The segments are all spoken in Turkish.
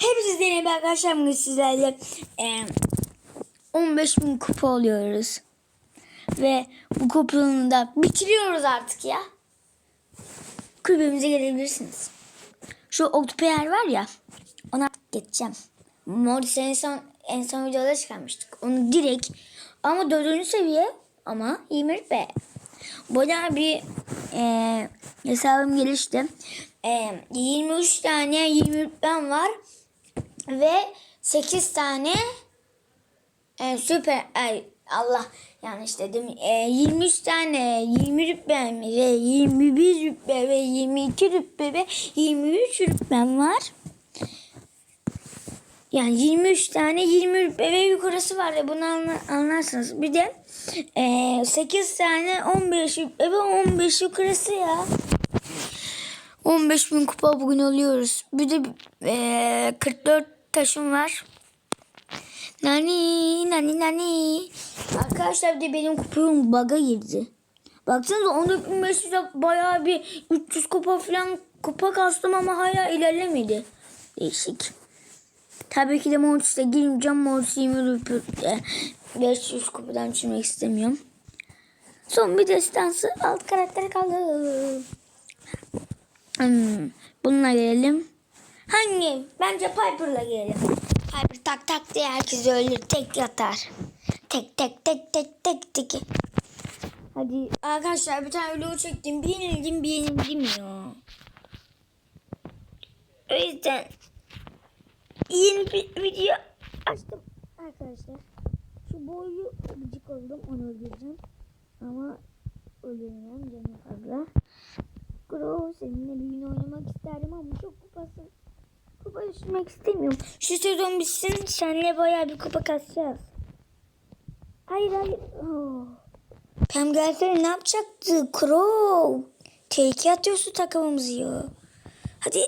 Hepinize merhaba arkadaşlar bugün sizlerle e, 15 bin kupa oluyoruz. Ve bu kupanı da bitiriyoruz artık ya. Kulübemize gelebilirsiniz. Şu Octopair var ya ona geçeceğim. Mortis en son, en son videoda çıkarmıştık. Onu direkt ama dördüncü seviye ama 20 be. Bayağı bir e, hesabım gelişti. E, 23 tane 20 ben var ve 8 tane e, süper ay Allah yanlış dedim. E, 23 tane 20 rütbem ve 21 rütbe ve 22 rütbe ve 23 rütbem var. Yani 23 tane 20 rütbe ve yukarısı var ya bunu anla- anlarsınız. Bir de e, 8 tane 15 rütbe ve 15 yukarısı ya. 15 bin kupa bugün alıyoruz. Bir de e, 44 taşım var. Nani nani nani. Arkadaşlar bir de benim kupam bug'a girdi. Baksanıza 14.500'e bayağı bir 300 kupa falan kupa kastım ama hala ilerlemedi. Değişik. Tabii ki de Mortis'e girmeyeceğim. Mortis 20 rüpü- e, 500 kupadan düşürmek istemiyorum. Son bir destansı alt karakter kaldı. Hmm, bununla gelelim. Hangi? Bence Piper'la gelelim. Piper tak tak diye herkes ölür. Tek yatar. Tek tek tek tek tek tek. Hadi arkadaşlar bir tane video çektim. Bir yenildim bir yenildim ya. O yüzden yeni bir video açtım arkadaşlar. Şu boyu gıcık oldum onu öldüreceğim. Ama öldürmem canım fazla. Gro seninle bir gün oynamak isterdim ama çok kupası. Kupa düşürmek istemiyorum. Şu sezon bitsin seninle bayağı bir kupa kasacağız. Hayır hayır. Oh. Pem gelsene ne yapacaktı? Crow. Tehlike atıyorsun takımımızı ya. Hadi.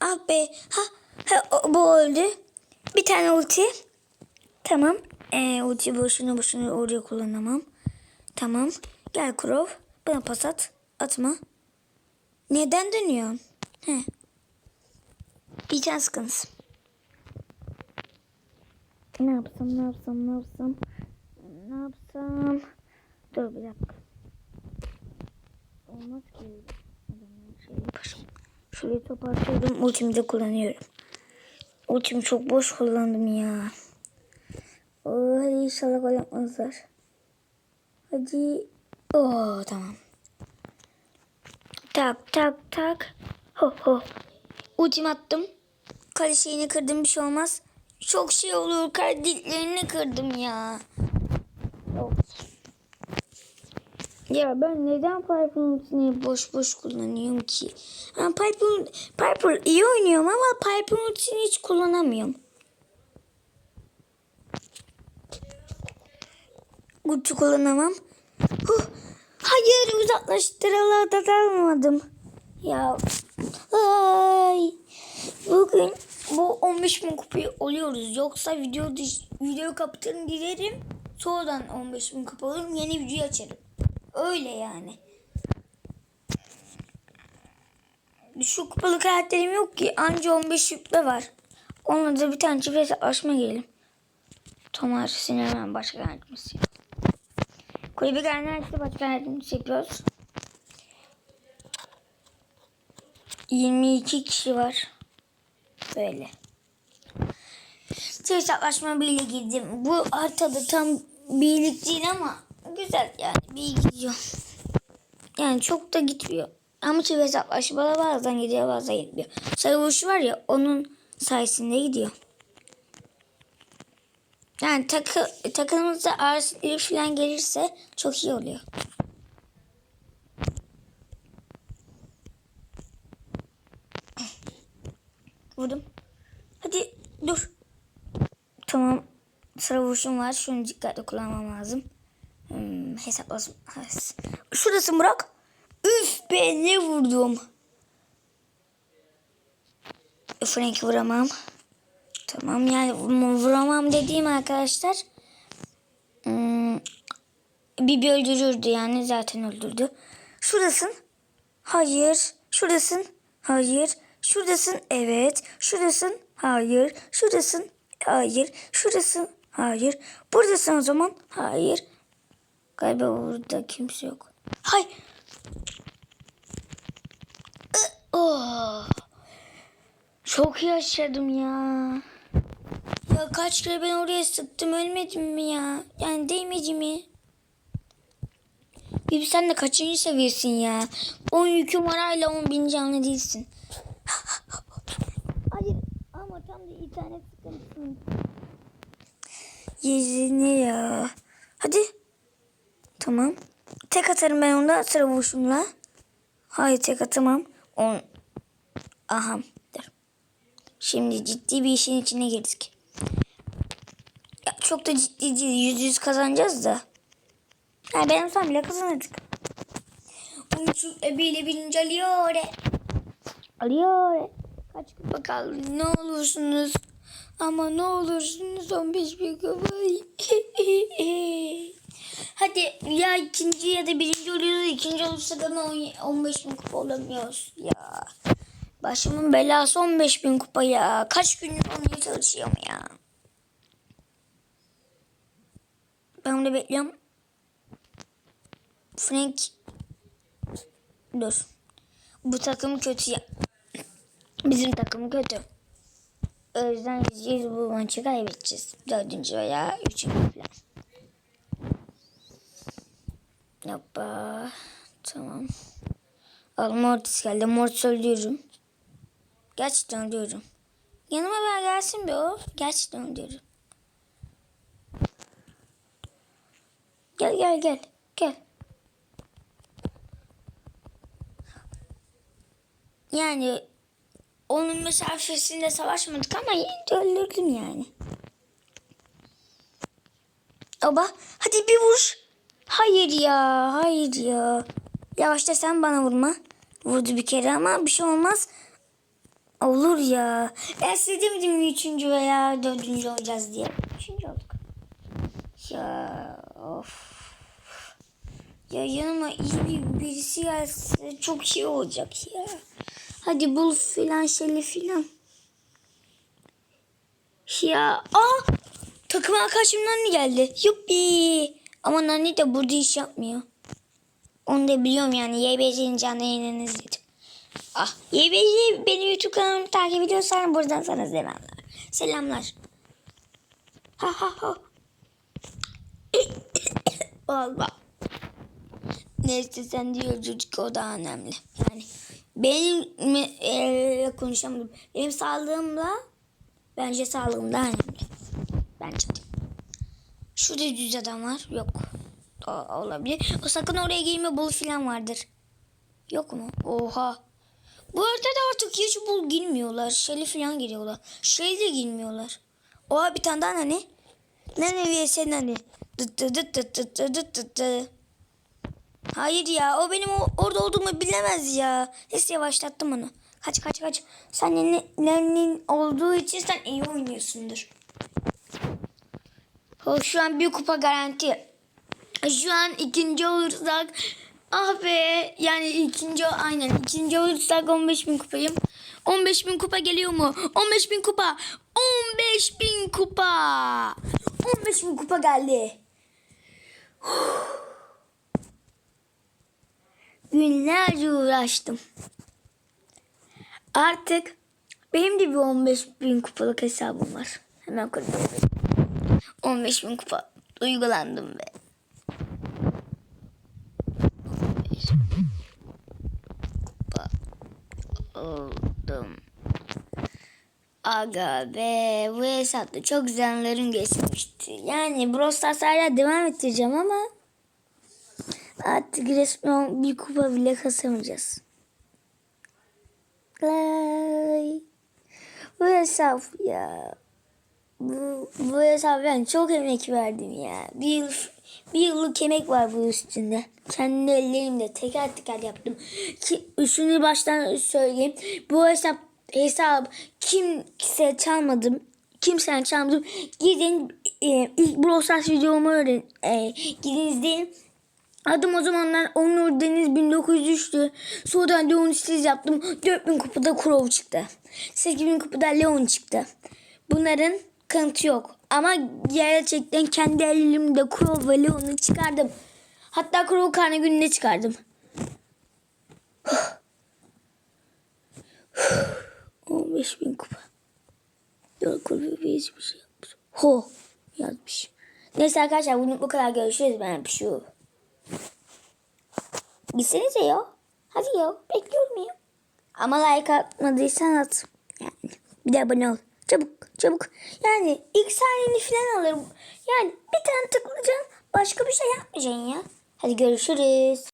Ah be. Ha, ha bu öldü. Bir tane ulti. Tamam. Ee, ulti boşuna boşuna oraya kullanamam. Tamam. Gel Crow. Bana pas at. Atma. Neden dönüyorsun? He. Bir can sıkıntısı. Ne yapsam ne yapsam ne yapsam. Ne yapsam. Dur bir dakika. Olmaz ki. Yapar. Şurayı toparlıyorum. Ultimi de kullanıyorum. Ultimi çok boş kullandım ya. Oo, hadi inşallah gol yapmazlar. Hadi. Oo tamam. Tak tak tak. Ho ho. Ultim attım. Kale şeyini kırdım bir şey olmaz. Çok şey olur. Kreditlerini kırdım ya. Ya ben neden Piper'ın ultisini boş boş kullanıyorum ki? Ben Piper, Piper iyi oynuyorum ama Piper'ın ultisini hiç kullanamıyorum. Ulti kullanamam. Huh. Hayır almadım. Ya. Ay. Bugün bu 15 bin kupayı oluyoruz. Yoksa video videoyu kapatırım giderim. Sonradan 15 bin kupa. Yeni video açarım. Öyle yani. Şu kupalı karakterim yok ki. Anca 15 yüklü var. Onunla da bir tane çift hesaplaşma gelelim. Tomar sinirlen başka yardımcısı. Kulübü gelmezse başka yardımcısı yapıyoruz. 22 kişi var. Böyle. Hesaplaşma bile girdim. Bu haritada tam birlik değil ama güzel yani bir gidiyor. Yani çok da gitmiyor. Ama çift hesaplaşma bazen gidiyor bazen gitmiyor. Sarıvuş var ya onun sayesinde gidiyor. Yani takı, takımımızda arsilik falan gelirse çok iyi oluyor. Vurdum. Hadi dur. Tamam. Sıra vuruşum var. Şunu dikkatli kullanmam lazım. Hmm, hesaplasın. Şurası Burak. Üf be ne vurdum. Frank'i vuramam. Tamam yani vuramam dediğim arkadaşlar. Hmm, Bibi öldürürdü yani zaten öldürdü. Şurasın. Hayır. Şurasın. Hayır. Şuradasın. Evet. Şuradasın. Hayır. Şuradasın. Hayır. Şuradasın. Hayır. Buradasın o zaman. Hayır. Galiba burada kimse yok. Hay. Oh. Çok yaşadım ya. Ya kaç kere ben oraya sıktım ölmedim mi ya? Yani değmedi mi? Bibi sen de kaçıncı seviyesin ya? 10 yüküm var hala 10 bin canlı değilsin. Hayır ama tam da internet sıkıntısın. Yüzünü ya. Hadi. Tamam. Tek atarım ben onda sıra vuruşumla. Hayır tek atamam. On. Aha. Dur. Şimdi ciddi bir işin içine girdik. Ya çok da ciddi değil. Yüz yüz kazanacağız da. Ha ben olsam bile kazanırdık. Umut ebiyle birinci alıyor. Alıyor. Kaç kupa kaldı? Ne olursunuz. Ama ne olursunuz 15 bin kupa. Hadi ya ikinci ya da birinci oluyoruz. İkinci olursa da on- 15 bin kupa olamıyoruz. Ya. Başımın belası 15 bin kupa ya. Kaç gündür olmaya çalışıyorum ya. Ben bunu bekliyorum. Frank. Dur. Bu takım kötü ya. Bizim takım kötü. O yüzden yüz bu maçı kaybedeceğiz. Dördüncü veya üçüncü falan. Yapma. Tamam. Al Mortis geldi. Mortis öldürürüm. Gerçekten öldürürüm. Yanıma ben gelsin bir o. Gerçekten öldürürüm. Gel gel gel. Gel. Yani onun mesafesinde savaşmadık ama yine de öldürdüm yani. Oba hadi bir vur. Hayır ya hayır ya. Yavaşta sen bana vurma. Vurdu bir kere ama bir şey olmaz. Olur ya. Ben size demedim mi üçüncü veya dördüncü olacağız diye. Üçüncü olduk. Ya of. Ya yanıma iyi bir birisi gelse çok iyi olacak ya. Hadi bul filan şeyli filan. Ya aa takım arkadaşım Nani geldi. Yuppi. Ama Nani de burada iş yapmıyor. Onu da biliyorum yani. YBC'nin canlı yayınını izledim. Ah YBC benim YouTube kanalımı takip ediyorsan buradan sana selamlar. Selamlar. Ha ha ha. Valla. Neyse sen diyor çocuk o daha önemli. Yani benim e, konuşamadım. Benim sağlığımla bence sağlığım daha önemli. Bence de. Şurada düz adam var. Yok. O, olabilir. O sakın oraya girme bul filan vardır. Yok mu? Oha. Bu arada da artık hiç bul girmiyorlar. Şeli filan giriyorlar. Şey de girmiyorlar. Oha bir tane daha nane. Nane vs nane. Dıt. Hayır ya o benim orada olduğumu bilemez ya. Neyse yavaşlattım onu. Kaç kaç kaç. Sen ne- nenin olduğu için sen iyi oynuyorsundur. O şu an bir kupa garanti. Şu an ikinci olursak ah be yani ikinci aynen ikinci olursak 15 bin kupayım. 15 bin kupa geliyor mu? 15 bin kupa. 15 bin kupa. 15 bin kupa geldi. Günlerce uğraştım. Artık benim de bir 15 bin kupalık hesabım var. Hemen koyayım. 15 bin kupa. Duygulandım be. 15 bin kupa oldum. Aga be bu hesapta çok güzel anlarım geçmişti. Yani Brawl Stars hala devam ettireceğim ama artık resmen bir kupa bile kasamayacağız. Lay. Bu hesap ya. Bu, bu hesap ben çok emek verdim ya. Bir yıl, bir yıllık emek var bu üstünde. Kendi ellerimle teker teker yaptım. Ki, şunu baştan söyleyeyim. Bu hesap hesap kimse çalmadım. Kimsen çalmadım. Gidin e, ilk Brawl videomu öğren. E, gidin izleyin. Adım o zamanlar Onur Deniz 1903'tü. Sonra Leon Stiz yaptım. 4000 kupada Crow çıktı. 8000 kupada Leon çıktı. Bunların kanıtı yok. Ama gerçekten kendi elimde Crow ve Leon'u çıkardım. Hatta Crow karne gününe çıkardım. 15 bin kupa. Dört kulübü hiçbir şey yapmış. Ho yazmış. Neyse arkadaşlar bugün bu kadar görüşürüz. Ben şu. Gitsenize ya. Hadi ya. Bekliyorum ya. Ama like atmadıysan at. Yani bir de abone ol. Çabuk çabuk. Yani ilk saniyeni falan alırım. Yani bir tane tıklayacaksın. Başka bir şey yapmayacaksın ya. Hadi görüşürüz.